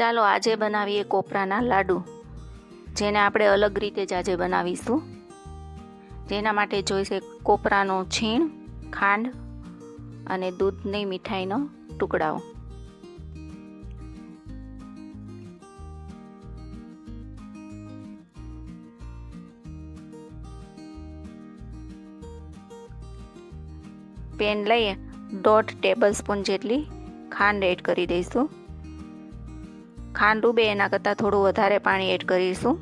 ચાલો આજે બનાવીએ કોપરાના લાડુ, જેને આપણે અલગ રીતે જ આજે બનાવીશું. જેના માટે જોઈશે કોપરાનો છીણ, ખાંડ અને દૂધની મીઠાઈનો ટુકડાઓ. પેન લઈએ દોઢ ટેબલ સ્પૂન જેટલી ખાંડ એડ કરી દઈશું. ખાંડ ડૂબે એના કરતાં થોડું વધારે પાણી એડ કરીશું.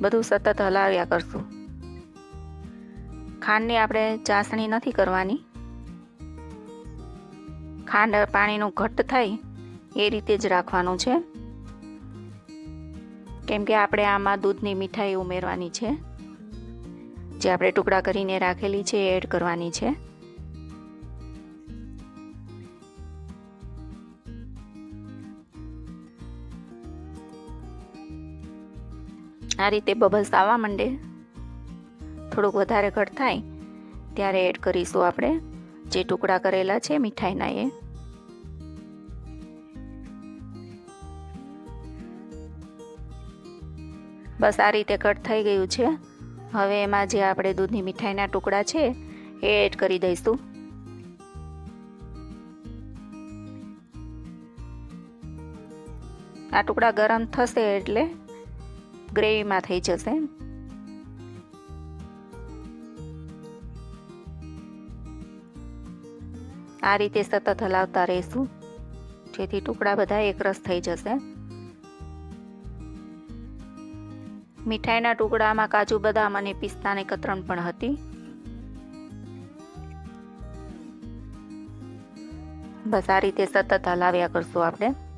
બધું સતત હલાવ્યા કરશું. ખાંડની આપણે ચાસણી નથી કરવાની. ખાંડ પાણીનું ઘટ્ટ થાય એ રીતે જ રાખવાનું છે. કેમ કે આપણે આમાં દૂધની મીઠાઈ ઉમેરવાની છે. જે આપણે ટુકડા કરીને રાખેલી છે એ એડ કરવાની છે. આ રીતે બબલ્સ આવવા માંડે. થોડુંક વધારે ઘટ થાય, ત્યારે એડ કરીશું આપણે. જે ટુકડા કરેલા છે મીઠાઈના એ. બસ આ રીતે કટ થઈ ગયું છે. હવે એમાં જે આપણે દૂધની મીઠાઈના ટુકડા છે, એ એડ કરી દઈશું. આ ટુકડા ગરમ થશે એટલે ગ્રેવીમાં થઈ જશે. આ રીતે સતત હલાવતા રહીશું. જેથી ટુકડા બધા એકરસ થઈ જશે. મીઠાઈના ટુકડામાં કાજુ બદામ અને પિસ્તાની કતરણ પણ હતી. બસ આ રીતે સતત હલાવ્યા કરશું આપણે.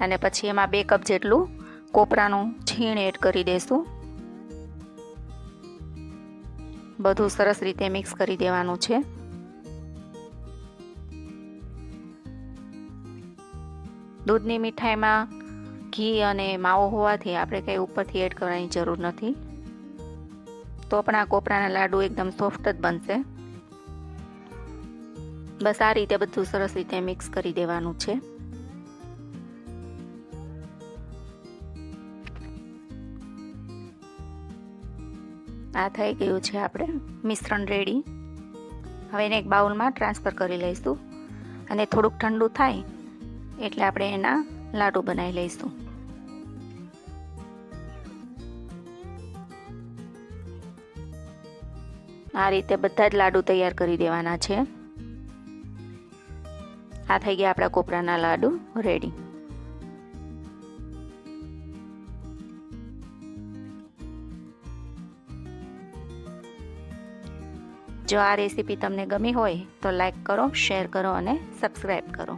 અને પછી એમાં બે કપ જેટલું કોપરાનું છીણ એડ કરી દઈશું બધું સરસ રીતે મિક્સ કરી દેવાનું છે. દૂધની મીઠાઈમાં ઘી અને માવો હોવાથી આપણે કંઈ ઉપરથી એડ કરવાની જરૂર નથી. તો પણ આ કોપરાના લાડુ એકદમ સોફ્ટ જ બનશે. બસ આ રીતે બધું સરસ રીતે મિક્સ કરી દેવાનું છે. આ થઈ ગયું છે આપણે મિશ્રણ રેડી. હવે એને એક બાઉલમાં ટ્રાન્સફર કરી લઈશું અને થોડુંક ઠંડુ થાય એટલે આપણે એના લાડુ બનાવી લઈશું. આ રીતે બધા જ લાડુ તૈયાર કરી દેવાના છે. આ થઈ ગયા આપણા કોપરાના લાડુ, રેડી. જો આ રેસીપી તમને ગમી હોય તો લાઈક કરો શેર કરો અને સબસ્ક્રાઈબ કરો.